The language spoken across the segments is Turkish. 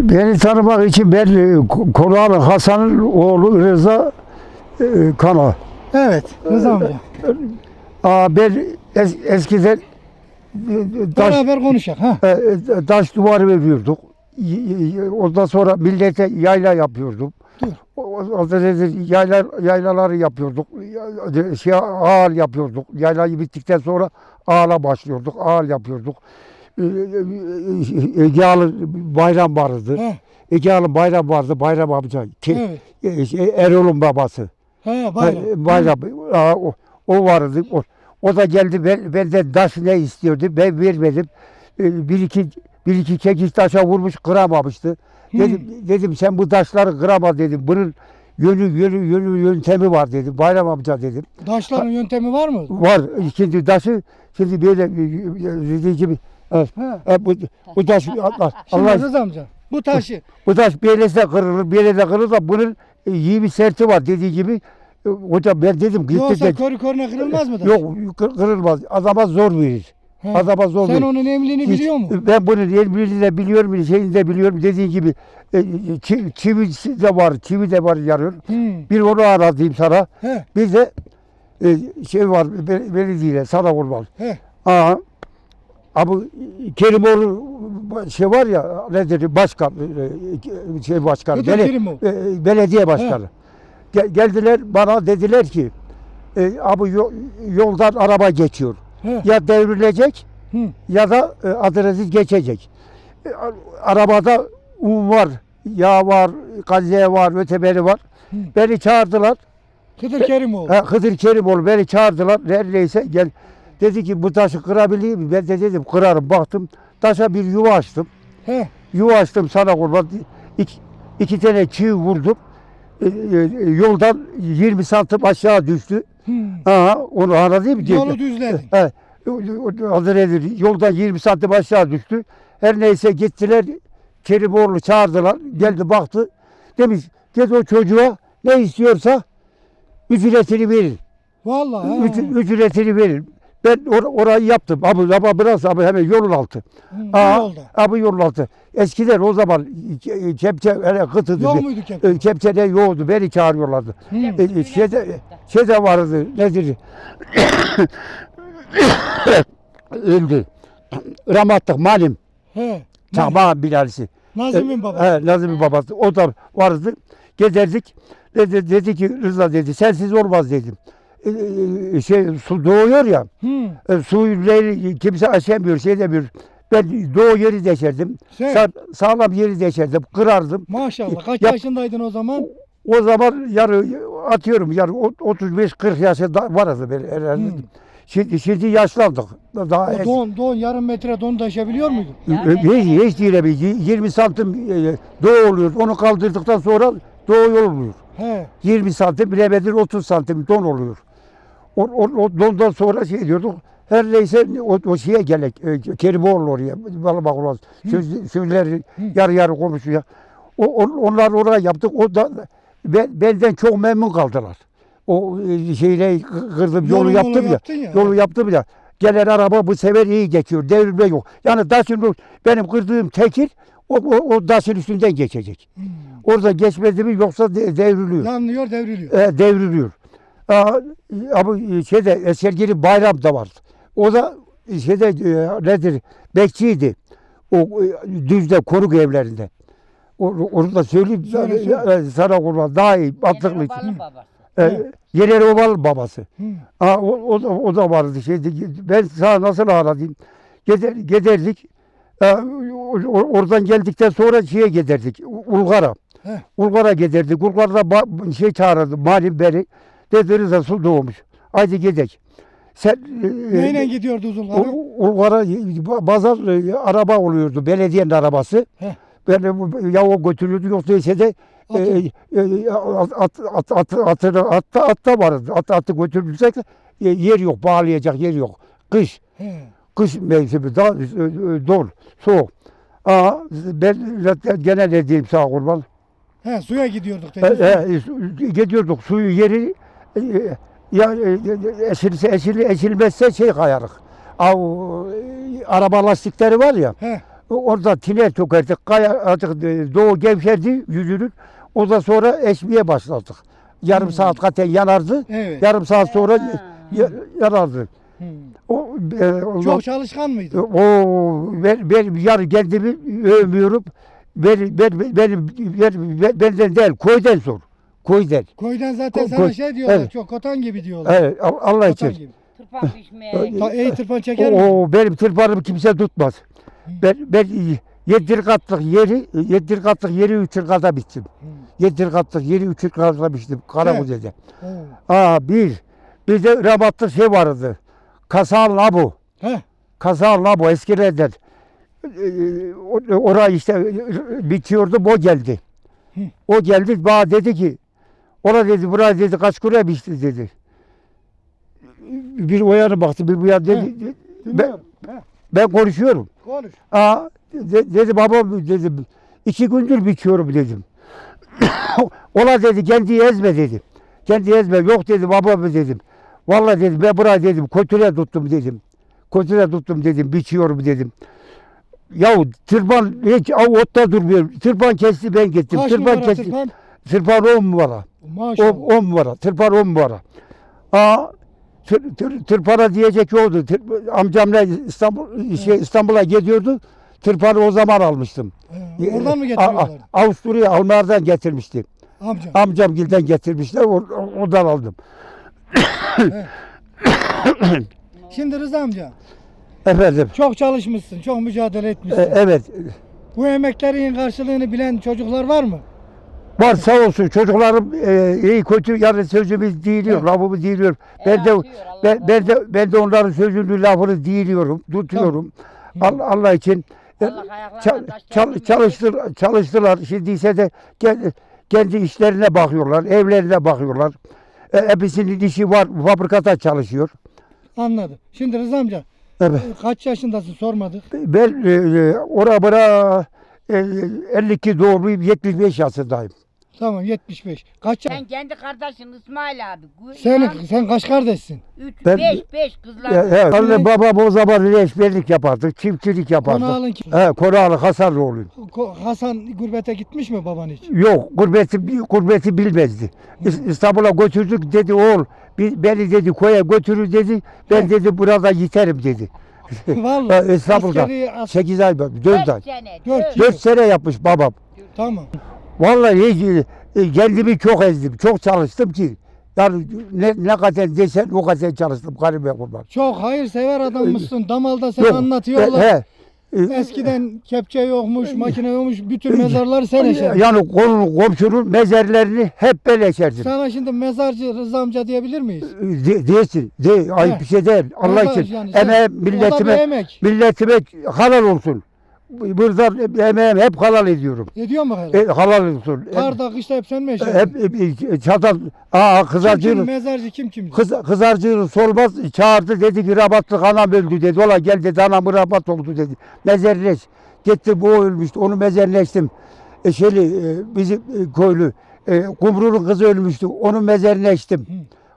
Beni tanımak için ben e, Konalı Hasan'ın oğlu Rıza e, Kana. Evet Rıza amca. Aa, ben es, eskiden e, taş, Beraber konuşak ha. e, e, taş duvarı veriyorduk. Y- y- Ondan sonra millete yayla yapıyorduk. Dur. O- o- o da dedi, Yayla, yaylaları yapıyorduk. Ya- Şey, ağal yapıyorduk. Yaylayı bittikten sonra ağala başlıyorduk. Ağal yapıyorduk. E, e, e, Egealı bayram vardı. Ha. Egealı bayram vardı. Bayram amca. Ki, Evet. şey, Erol'un babası. Ha, bayram. bayram. Aa, o, o vardı. O, o da geldi ben, benden taş ne istiyordu. Ben vermedim. Ee, bir iki bir iki çekiç taşa vurmuş kıramamıştı. Dedim dedim sen bu taşları kırama dedim. Bunun yönü yönü yönü yöntemi var dedim. Bayram amca dedim. Daşların yöntemi var mı? Var. Şimdi taşı şimdi böyle dediği gibi evet. Ha. E, bu, bu taş Allah, Şimdi Allah Rıza amca bu taşı bu taş yere kırılır, yere kırılır da bunun e, iyi bir serti var dediği gibi. E, hocam ben dedim gitti yoksa de körü körüne kırılmaz mı? taş? Yok kır- kırılmaz. Adama zor verir. Ha. Adama zor Sen verir. onun emlini Hiç- biliyor musun? Ben bunun emrini de biliyorum, şeyini de biliyorum. Dediği gibi e, çi- çivi de var, çivi de var yarıyor. Hmm. Bir onu anlatayım sana. He Bir de e, şey var, be- belediye, sana kurban. he. Aa, abi Kerimoğlu şey var ya nedir başkan e, şey başkanı Hıdır bele- e, belediye başkanı Gel- geldiler bana dediler ki e, abi yo- yoldan araba geçiyor He. ya devrilecek Hı. ya da e, adresi geçecek E, arabada un var yağ var gaziye var öteberi var Hı. beni çağırdılar Kıdır Kerimoğlu. Ha, Hıdır Kerimoğlu beni çağırdılar. Neredeyse gel. Dedi ki bu taşı kırabilir miyim? Ben de dedim kırarım. Baktım taşa bir yuva açtım. He. Yuva açtım sana kurban. İki, iki tane çivi vurdum. E, e, yoldan 20 santim aşağı düştü. Hmm. Aha, onu anladın mı? Yolu düzledin. O- adı nedir? Yoldan 20 santim aşağı düştü. Her neyse gittiler. Kerimoğlu çağırdılar. Geldi baktı. Demiş git o çocuğa ne istiyorsa ücretini verin. Vallahi. Üc- ücretini verin. Ben or- orayı yaptım. Abi, ama biraz abi hemen yolun altı. Hı, Aa, yolda. Abi yolun altı. Eskiden o zaman ke- kepçe hele kıtıdı. Yok Bir- muydu kepçe? e, Kepçe de yoktu. Beni çağırıyorlardı. Hı. E, şeyde, şeyde vardı. Nedir? Öldü. Rahmetlik Malim. He. Çakma Bilalisi. Nazım'ın E, babası. He, Nazım'ın babası. O da vardı. Gezerdik. Dedi, dedi ki Rıza dedi sensiz olmaz dedim. E, e, şey su doğuyor ya. Hı. E, suyu kimse aşamıyor, şey demiyor. Ben doğu yeri deşerdim. Sa- sağlam yeri deşerdim, kırardım. Maşallah. Kaç Yap- yaşındaydın o zaman? O zaman yarı atıyorum yarı o- 35-40 yaşında vardı ben herhalde. Hı. Şimdi, şimdi yaşlandık. Daha O don, don yarım metre don taşıyabiliyor muydun? Ö- hiç, hiç değil abi. Y- 20 santim e, doğu oluyor. Onu kaldırdıktan sonra doğu olmuyor. He. 20 santim bilemedir 30 santim don oluyor. O, o, o dondan sonra şey diyorduk. Her neyse o, o şeye gelek. E, Kerimoğlu oraya. Bana bak ulan. Söz, sözleri yarı yarı konuşuyor. O, on- onlar oraya yaptık. O da ben, benden çok memnun kaldılar. O e, şeyle kı- kırdım yolu, Yolu- yolu yaptım ya. yaptın ya. Yolu yaptım ya. Gelen araba bu sefer iyi geçiyor. Devrilme yok. Yani taşın o- benim kırdığım tekir o, o, o taşın üstünden geçecek. Hmm. Orada geçmedi mi yoksa de- devriliyor Yanlıyor devriliyor. e, devriliyor. Aa, ama şeyde Esergili Bayram da vardı. O da şeyde e, nedir? Bekçiydi. O e, düzde konuk evlerinde. O, onu da söyleyeyim. Söyle, söyle. E, Sana kurban daha iyi. Mantıklı. E, Yener Oval babası. Hı. Aa, o, o, da, o da vardı. Şeydi. Ben sana nasıl anlatayım? Gider, giderdik. O- oradan geldikten sonra şeye giderdik. Ulgar'a. Ulgar'a giderdik. Ulgar'da ba- şey çağırdı. Malim beni. Dedi su doğmuş. Haydi gidelim. Sen e, Neyle gidiyordu uzunları? U- Ulgar'a e, bazar e, araba oluyordu. Belediyenin arabası. Heh. Ben ya o götürüyordu yoksa ise de e, Atı. e, at, at, at, at, atı, atta, atta vardı. At, atı götürürsek e, yer yok. Bağlayacak yer yok. Kış. He. Kış mevsimi. Daha e, e, don. Soğuk. Aa, ben gene ne diyeyim sana kurban. He, suya gidiyorduk E, dedi. e, su- gidiyorduk suyu yeri e, ya e, esilse esil, esilmezse şey kayarık. Av, e, araba lastikleri var ya He. Orada tiner tökerdik. Kaya artık e, doğu gevşerdi yüzünün. O da sonra eşmeye başladık. Yarım Hmm. saat katen yanardı. Evet. Yarım saat sonra ya- yanardı. Hmm. O, e, Çok çalışkan mıydı? o ben, ben yarı kendimi övmüyorum. Ben, ben, ben, ben, ben- benden değil, köyden sor. Köyden. Koydan zaten Ko- sana koy- şey diyorlar. evet. Çok kotan gibi diyorlar. Evet, Allah Kotan için. gibi. Tırpan pişmeye. Ta, iyi tırpan çeker mi? O, benim tırpanımı kimse tutmaz. Ben, ben yedi katlık yeri, yedi katlık yeri üç kat'a bittim. Yedi katlık yeri üç kat'a bittim. Karakuze'de. Oo. Aa bir. Bir de rabatlı şey vardı. Kasal Labu. Heh. Kasal Labu eskilerden. Ee, o- Oraya işte e, bitiyordu. O geldi. Hı. O geldi bana dedi ki ona dedi buraya dedi kaç kuruya biçti dedi. Bir o yana baktı bir bu yana dedi. Ben, Dinliyorum. Heh. ben konuşuyorum. Konuş. Aa, de- dedi babam dedim iki gündür biçiyorum dedim. Ola dedi kendi ezme dedim. Kendi ezme yok dedi babam dedim. Vallahi dedim ben buraya dedim kötüle tuttum dedim. Kötüle tuttum dedim biçiyorum dedim. Yahu tırpan hiç av otta durmuyor. Tırpan kesti ben gittim. Kaç tırpan kesti. tırpan? Tırpan 10 numara. Maşallah. 10 numara. Tırpan 10 numara. Aa tır, tır, tırpana diyecek yoktu. Tır, amcamla İstanbul şey İstanbul'a gidiyordu. Tırpanı o zaman almıştım. Ee, oradan mı getiriyorlar? A- Avusturya Almanya'dan getirmişti. Amca. Amcam gilden getirmişler. or- Oradan aldım. Şimdi Rıza amca. Efendim. Çok çalışmışsın. Çok mücadele e, etmişsin. evet. Bu emeklerin karşılığını bilen çocuklar var mı? Var sağ olsun çocuklarım e, iyi kötü yani sözümü diyiliyor, Evet. lafımı diyiliyor. Helal Ben de ben, ben de ben de onların sözünü lafını diyiliyorum, tutuyorum. Allah, Allah için e, çal- çalıştır, çalıştılar. Şimdi ise de kendi, kendi işlerine bakıyorlar, evlerine bakıyorlar. E, hepsinin işi var, fabrikada çalışıyor. Anladım. Şimdi Rıza amca Evet. e, kaç yaşındasın sormadık. Ben e, e, ora bura 52 doğumluyum, 75 yaşındayım. Tamam 75. Kaç Sen kendi kardeşin İsmail abi. Sen, sen kaç kardeşsin? Üç, Ben- beş, beş kızlar. Ya, evet. Anne babam o zaman reşberlik yapardık, çiftçilik yapardık. Konağın kim? He, Konalı Hasanlıoğlu. Ko- Hasan gurbete gitmiş mi baban hiç? Yok, gurbeti, gurbeti bilmezdi. İs- İstanbul'a götürdük dedi oğul, bi- beni dedi koya götürür dedi. Ben dedi burada yiterim dedi. Vallahi. İstanbul'da. askeri as- 8 ay, 4 Dört ay. sene. Dört Dört. yıl. 4 sene yapmış babam. Tamam. Vallahi e, kendimi çok ezdim, çok çalıştım ki. Yani ne, ne kadar desen o kadar çalıştım garime kurban. Çok hayırsever adammışsın. Damalda sen Yok, anlatıyorlar. he, he. Eskiden kepçe yokmuş, makine yokmuş. Bütün mezarları sen eşerdin. Yani konu komşunun mezarlarını hep ben eşerdim. Sana şimdi mezarcı Rıza amca diyebilir miyiz? De, değilsin. De, ayıp bir şey değil. Allah Vallahi için. yani sen- emeğim O da bir milletime, emek. milletime halal olsun. Burada emeğim hep halal ediyorum. Ediyor mu hele? E, halal olsun. Karda kışta hep sen mi Hep, eşerdin? hep e, çatal, aa Kim kim kızarcığını, mezarcı kim kim? kız, kızarcığını solmaz çağırdı dedi ki rabatlık anam öldü dedi. Ola gel dedi anam rabat oldu dedi. Mezarleş. Gitti bu ölmüştü onu mezarleştim. E, şeyli, e, bizim e, köylü e, Kumru'nun kızı ölmüştü onu mezarleştim. Hı.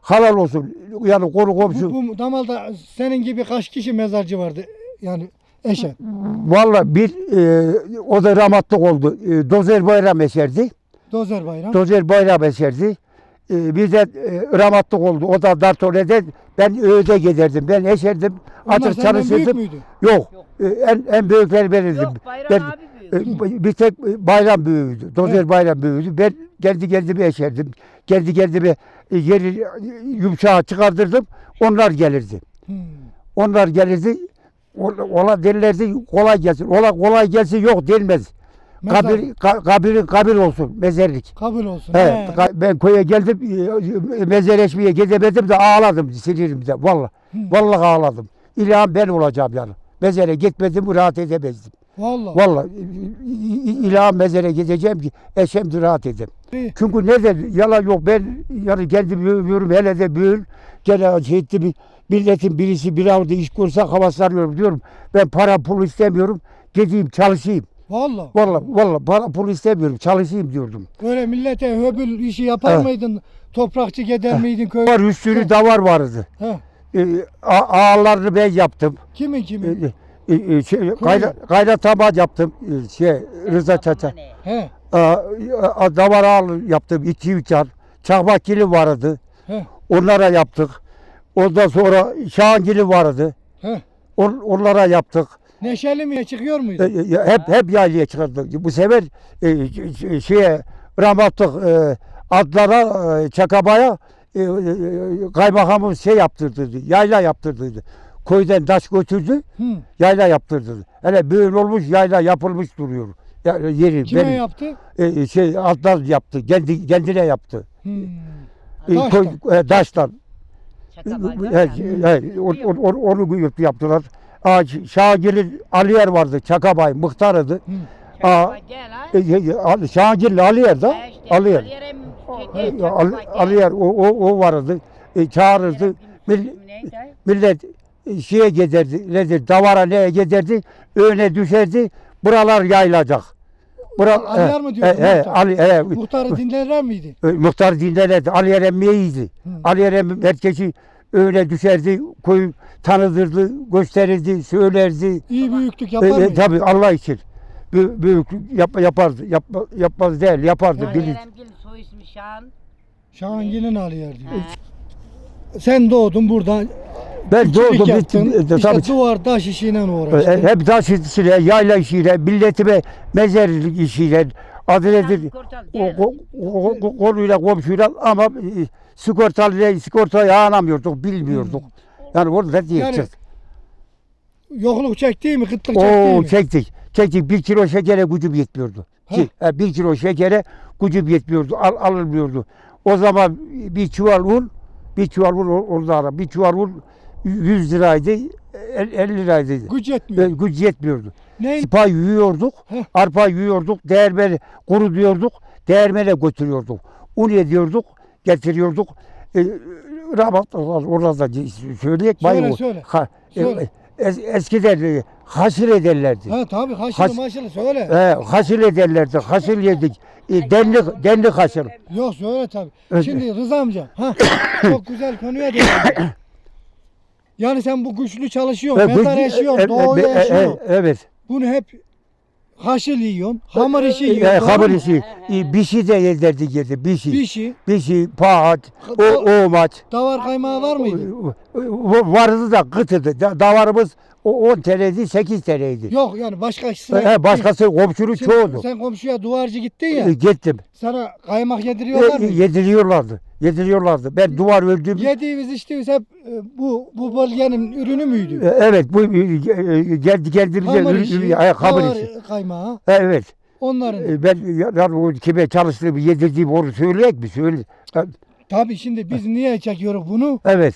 Halal olsun. Yani konu komşu. Bu, bu damalda senin gibi kaç kişi mezarcı vardı? Yani eşe. Valla bir e, o da rahmetlik oldu. E, Dozer Bayram eserdi. Dozer Bayram. Dozer Bayram eserdi. E, bir de e, rahmetlik oldu. O da Dartole'de ben öğüde giderdim. Ben eserdim. Onlar Atır senden büyük çalışırdım. müydü? Yok. E, en, en büyükleri benizdim. Yok Bayram Ben- abi büyük. E, bir tek bayram büyüğüydü. Dozer Evet. bayram büyüğüydü. Ben kendi kendime eşerdim. Kendi kendime e, yeri yumuşağı çıkardırdım. Onlar gelirdi. Hmm. Onlar gelirdi. Ola, derlerdi kolay gelsin. Ola kolay gelsin yok denmez. Mezar. Kabir, ka, kabiri kabir olsun mezarlık. Kabul olsun. He, He. ben köye geldim e, mezarleşmeye gidemedim de ağladım sinirimde valla. Hı. Vallahi ağladım. İlham ben olacağım yani. Mezara gitmedim rahat edemezdim. Vallahi. Vallahi ilham mezara gideceğim ki eşem rahat edeyim. İyi. Çünkü neden yalan yok ben yani kendimi övüyorum hele de büyür. Gene şey etti bir milletin birisi bir avda iş kursa hava sarıyorum diyorum. Ben para pul istemiyorum. Gideyim çalışayım. Vallahi. Vallahi vallahi para pul istemiyorum. Çalışayım diyordum. Böyle millete höbül işi yapar Evet. mıydın? Toprakçı gider miydin köy? Var üstünü davar vardı. He. Ee, ağlarını ben yaptım. Kimin kimin? Ee, e, e, şey, gayra, gayratabağı yaptım. E, şey, Rıza Çaça. He. Aa, Davar ağlı yaptım. iki üç yıl. Çakmakgili vardı. He. Onlara yaptık. Ondan sonra Şahangili vardı. He. On, onlara yaptık. Neşeli mi çıkıyor E, muydu? e, hep hep yaylaya çıkardık. Bu sefer e, şeye rahmatlık e, adlara e, Çakabaya e, e, kaymakamımız şey yaptırdı. Yayla yaptırdı. Köyden taş götürdü. Hı. Yayla yaptırdı. Hele böyle olmuş yayla yapılmış duruyor. Ya, yeri Kime benim. yaptı? E, şey adlar yaptı. Kendi kendine yaptı. Hı. E, Taştan. koy- e, taştan. Çakabay He, he, o- o- o- onu yaptılar. Aa, Şahgil'in Aliyer vardı. Çakabay muhtarıydı. Hı. Aa. E, e, e, Aliyer da Aliyer. E, şey. Aliyer o, o, o vardı. E, çağırırdı. Mill- millet e, şeye giderdi. Nedir? Davara neye giderdi? Öne düşerdi. Buralar yayılacak. Bura, Aliyer mi diyorsun, He, he, muhtar? Ali, Muhtarı dinlerler miydi? e, muhtar dinlerdi. Aliyer emmiyeydi. Hı. Aliyer emmi herkesi öne düşerdi. Koyu tanıdırdı, gösterirdi, söylerdi. İyi büyüklük E, yapar e, mıydı? tabii Allah için. Bü- Büyük yap, yapardı. Yapma, yapmaz değil, yapardı. bilir. Aliyer'emgil soy ismi Şahan. Şahangil'in Ali yer diyor. Sen doğdun buradan. Ben doğdum yaptın. bittim. E, İşte tabii. duvar taş işiyle E, uğraştın. Hep taş işiyle, yayla işiyle, milletime mezarlık işiyle, o- konuyla komşuyla ama e, sigortalı sigortayı anlamıyorduk, bilmiyorduk. Yani orada diyeceğiz. Yokluk çekti mi? Kıtlık çekti Oo mi? çektik. Çektik. Bir kilo şekere gücüm yetmiyordu. Ki, e, bir kilo şekere gücüm yetmiyordu. Al, alınmıyordu. O zaman bir çuval un, bir çuval or- orada ara. Bir çuval un 100 liraydı, el- 50 liraydı. Güç yetmiyor. E, güç yetmiyordu. Ne? Arpa yiyorduk, Heh. arpa yiyorduk, değirmeni kuru diyorduk, değirmene götürüyorduk. Un ediyorduk, getiriyorduk. E, Rabat orada söyleyek. Söyle, söyle. Ha, e, Söyle. Es, eskiden e, haşır ederlerdi. Ha tabii haşırı Haş- maşırı söyle. He, haşır ederlerdi, haşır yedik. E, denli, denli haşır. Yok söyle tabii. Evet. Şimdi Rıza amca. Ha, çok güzel konuya değindin. Yani sen bu güçlü çalışıyorsun, E, mezar yaşıyorsun, e, e, doğuya e, e, yaşıyorsun. Evet. Bunu hep haşır yiyorsun, hamur işi E, yiyorsun. doğru hamur mu? işi. E, bir şey de yederdik yedi, bir şey. Bir şey. Bir şey, pahat, o, o maç. Davar kaymağı var mıydı? Vardı da kıtıdı. Da- Davarımız o 10 TL'ydi, 8 TL'ydi. Yok yani başkasına. He, başkası komşunun Şimdi çoğudu. Sen komşuya duvarcı gittin ya. E, Gittim. Sana kaymak yediriyorlar E, mı? yediriyorlardı. Yediriyorlardı. Ben duvar öldüm. Yediğimiz içtiğimiz hep e, bu bu bölgenin ürünü müydü? E, Evet bu e, e, geldi geldi bize Hamur ürün- işi, ürün- e, hamur davar işi. kaymağı. Evet. Onların. E, Ben yani o kime çalıştığımı yedirdiğimi onu söyleyek mi? Söyle. E, Tabii şimdi biz niye çekiyoruz bunu? Evet.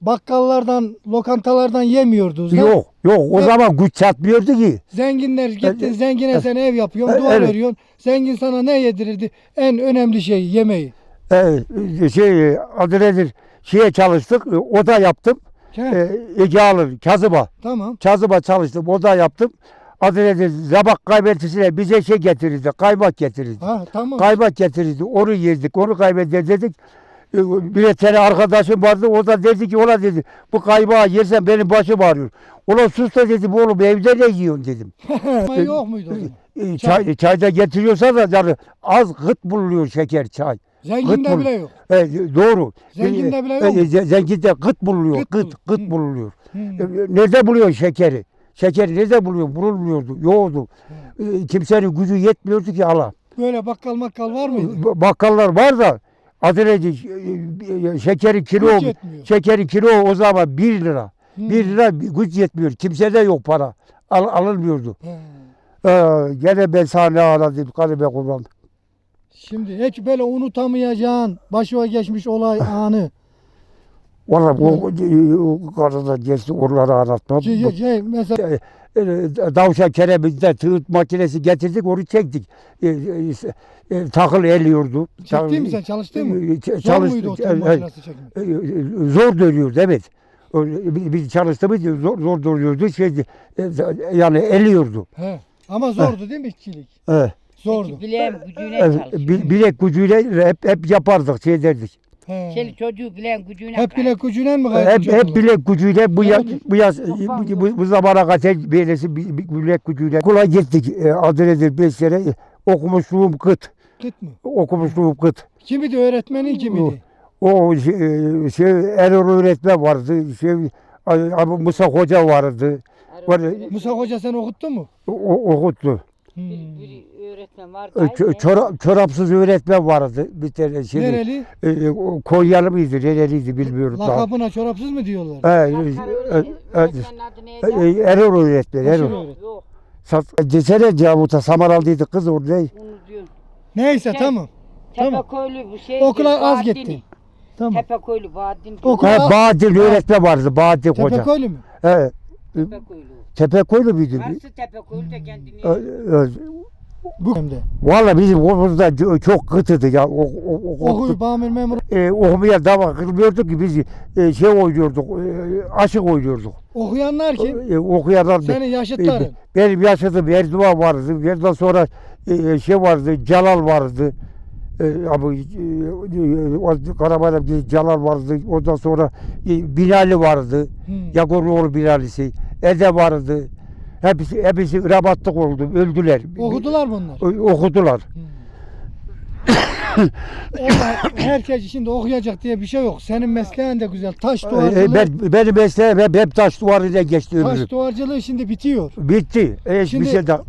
Bakkallardan, lokantalardan yemiyorduk. da. Yok. Yok. O Evet. zaman güç çatmıyordu ki. Zenginler gittin Evet. zengine sen ev yapıyorsun, Evet. duvar veriyorsun. Zengin sana ne yedirirdi? En önemli şey yemeği. E, şey adı nedir? Şeye çalıştık. e, Oda yaptım. He, E, Ege alır. Kazıma. tamam. Kazıma çalıştım. Oda yaptım. Adı nedir? Zabak kaybetisine bize şey getirirdi. Kaymak getirirdi. Ha tamam. Kaymak getirirdi. Onu yedik. Onu kaybeder dedik. E, Bir tane arkadaşım vardı. O da dedi ki ona dedi. Bu kaymağı yersen benim başım ağrıyor. Ulan sus da dedim oğlum evde ne yiyorsun dedim. Ama yok muydu o zaman? E, Çay, çayda getiriyorsa da yani az gıt bulunuyor şeker çay. Zenginde Gıt bile yok. E, doğru. Zenginde bile E, yok e, ze- Zenginde gıt bulunuyor. Gıt Gıt, bul- gıt, Hı. bulunuyor. E, Nerede buluyor şekeri? Şekeri nerede buluyor? Bulunmuyordu. Yoktu. E, Kimsenin gücü yetmiyordu ki ala. Böyle bakkal makkal var mıydı? B- Bakkallar var da adı neydi? E, e, Şekeri kilo. Güç. Şekeri kilo o zaman 1 lira. Hı. 1 lira güç yetmiyor. Kimsede yok para. Al, alınmıyordu. He. Ee, gene ben sana aradım. Kalime kurban. Şimdi hiç böyle unutamayacağın başıma geçmiş olay anı. Valla o, o karıda geçti oraları anlatmam. Şey, şey, mesela E, Davşan keremizde tığıt makinesi getirdik onu çektik. E, e, e, takıl eliyordu. çektin mi sen çalıştın mı? E, ç- Zor çalış- muydu o e, e, makinesi çekmek? e, e, Zor dönüyordu evet. Biz çalıştığımız için zor, zor dönüyordu. Şey, e, yani eliyordu. He. Ama zordu değil mi işçilik? Evet. Zordu. Bileğim gücüne Evet, çalışıyor. bi- bilek gücüyle hep, hep yapardık şey derdik. He. Seni çocuğu bilen gücüne Hep bile gücüne mi Hep, kaydı hep bilek gücüyle bu yaz, bu yaz bu, bu, bu zamana kadar böylesi bi- bi- bilek gücüyle. Okula gittik e, adı nedir beş sene okumuşluğum kıt. Kıt mı? Okumuşluğum kıt. Kimidi öğretmenin kimidi? O şey, e, şey Erol öğretmen vardı. Şey, Abi Musa Hoca vardı. Var, Musa Hoca sen okuttun mu? o- okuttu. Hmm. Bir, bir öğretmen var. E, çö- çora- çorapsız öğretmen vardı. Bir tane şey. Nereli? E, o Konyalı mıydı? Nereliydi bilmiyorum. daha. Lakabına çorapsız mı diyorlar? He, e, e, e, e, Erol öğretmen. Erol. öğretmen. Yok Sat, desene Cavut'a Samaraldıydı kız orada. Neyse Şey, tamam. Tamam. Tepeköylü bir şey. Okula az gittin. Tamam. Tepeköylü Bahattin. Okula- He, Bahattin öğretmen vardı. Bahattin Hoca. Tepeköylü mü? He, Tepeköylü. Tepekoylu muydu? Varsa Tepeköylü de kendini. Bu hem. Valla bizim okulda c- çok kıtıdı ya. O, o, o, Okuyu Bamir memur e, okumaya dava kılmıyorduk ki biz e, şey oynuyorduk, e, aşık oynuyorduk. okuyanlar kim? E, okuyanlar Senin e, yaşıtların. benim yaşadığım Erdoğan vardı. Erdoğan sonra e, şey vardı, Celal vardı. E, abi e, o Karabayram Celal vardı. Ondan sonra e, Binali vardı. Hmm. Yagoroğlu Binali'si. Ede vardı. Hepsi, hepsi rabatlık oldu. Öldüler. Okudular bunlar. O- Okudular. Onlar, herkes şimdi okuyacak diye bir şey yok. Senin mesleğin de güzel. Taş E, duvarcılığı. ben, benim mesleğim hep, hep taş duvarıyla geçti ömrüm. Taş duvarcılığı şimdi bitiyor. Bitti. E, Şimdi- bir şey daha.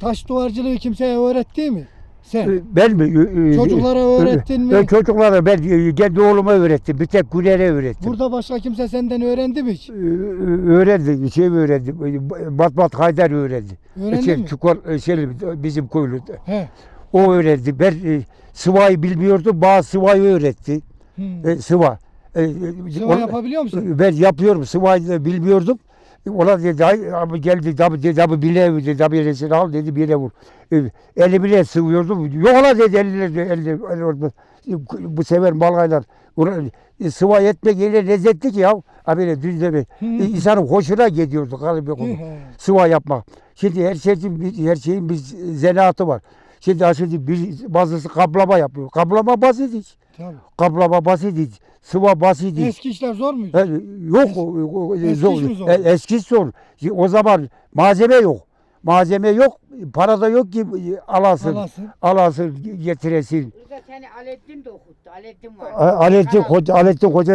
Taş duvarcılığı kimseye öğretti mi? Sen. E, Ben mi? E, e, Çocuklara e, öğrettin mi? e, Çocuklara ben e, kendi oğluma öğrettim. Bir tek Güler'e öğrettim. Burada başka kimse senden öğrendi mi hiç? E, öğrendi. Şey öğrendi. Bat Bat Haydar öğrendi. Öğrendin şey, mi? Çukur, e, şey, bizim köylü. He. O öğrendi. Ben e, sıvayı bilmiyordum. Bana sıvayı öğretti. Hmm. E, sıva. E, e, Sıva yapabiliyor musun? Ben yapıyorum. Sıvayı da bilmiyordum. Ona dedi abi geldi abi dedi abi bile dedi abi elesini al dedi bile vur. E, eli bile sıvıyordum. Yok la dedi eline eline, eline bu sefer malgaylar. E, sıva etmek öyle lezzetli ki ya. Abi düz. Hı. E, insanın hoşuna gidiyordu kalıbı konu. Sıva yapmak. Şimdi her şeyin her şeyin bir zanaatı var. Şimdi şimdi bir, bazısı kaplama yapıyor. Kaplama basit iş. Tabii. Kaplama basit iş. Sıva basit iş. Eski işler zor muydu? Yani yok o- Eski zor. zor? E, eski zor. Şimdi O zaman malzeme yok. Malzeme yok. Para da yok ki e, alasın. Alasın. Alasın getiresin. Burada seni Alettin de okuttu. Alettin var. Alettin Hoca, Alettin Hoca